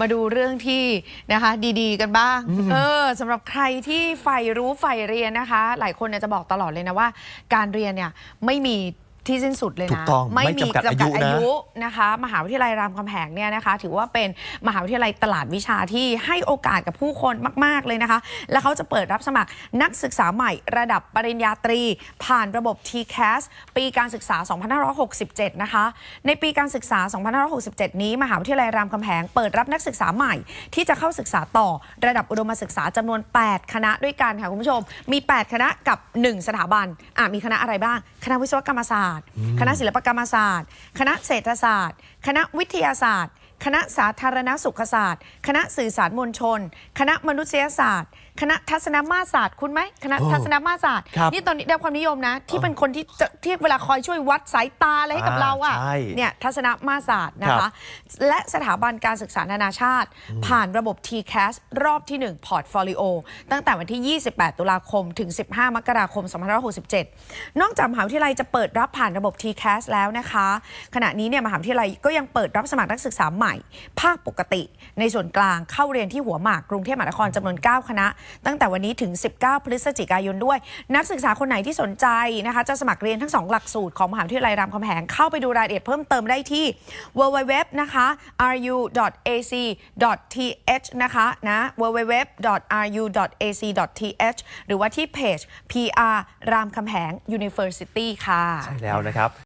มาดูเรื่องที่นะคะดีๆ กันบ้าง เออสำหรับใครที่ใฝ่รู้ใฝ่เรียนนะคะ หลายคนเนี่ยจะบอกตลอดเลยนะว่า การเรียนเนี่ยไม่มี ที่สิ้นสุดเลยถูนะกต้องไม่มีจำกัดอายุนะอายุนะคะ มหาวิทยาลัยรามคำแหงเนี่ยนะคะ ถือว่าเป็นมหาวิทยาลัยตลาดวิชาที่ให้โอกาสกับผู้คนมาก ๆ เลยนะคะ และเขาจะเปิดรับสมัครนักศึกษาใหม่ระดับปริญญาตรี ผ่านระบบ TCAS ปีการศึกษา 2567 นะคะ ในปีการศึกษา 2567 นี้ มหาวิทยาลัยรามคำแหงเปิดรับนักศึกษาใหม่ ที่จะเข้าศึกษาต่อระดับอุดมศึกษาจำนวน 8 คณะด้วยกันค่ะคุณผู้ชม มี 8 คณะกับ 1 สถาบันอะมีคณะอะไรบ้าง คณะวิศวกรรมศาสตร์คณะศิลปกรรมศาสตร์ คณะเศรษฐศาสตร์ คณะวิทยาศาสตร์ คณะสาธารณสุขศาสตร์ คณะสื่อสารมวลชน คณะมนุษยศาสตร์ คณะทัศนมาตรศาสตร์ คุณไหมคณะโอ้ทัศนมาตรศาสตร์ครับนี่ตอนนี้ได้รับความนิยมนะ ที่เป็นคนที่จะที่เวลาคอยช่วยวัดสายตาอะไรให้กับอ่าเราอะใช่เนี่ยทัศนมาตรศาสตร์นะครัคะบและสถาบันการศึกษานานาชาติ ผ่านระบบ TCAS รอบที่1 Portfolio ตั้งแต่วันที่ 28 ตุลาคม ถึง 15 มกราคม 2567 นอกจากมหาวิทยาลัยจะเปิดรับผ่านระบบ TCAS แล้วนะคะ ขณะนี้เนี่ยมหาวิทยาลัยก็ยังเปิดรับสมัครนักศึกษาใหม่ภาคปกติ ในส่วนกลางเข้าเรียนที่หัวหมากกรุงเทพมหานครจำนวน 9 คณะ ตั้งแต่วันนี้ถึง 19 พฤศจิกายนด้วย นักศึกษาคนไหนที่สนใจนะคะจะสมัครเรียนทั้ง 2 หลักสูตรของมหาวิทยาลัยรามคำแหงเข้าไปดูรายละเอียดเพิ่มเติมได้ที่ www นะคะ ru.ac.th นะคะนะ www.ru.ac.th หรือว่าที่เพจ PR รามคำแหง University ค่ะ ใช่แล้วนะครับ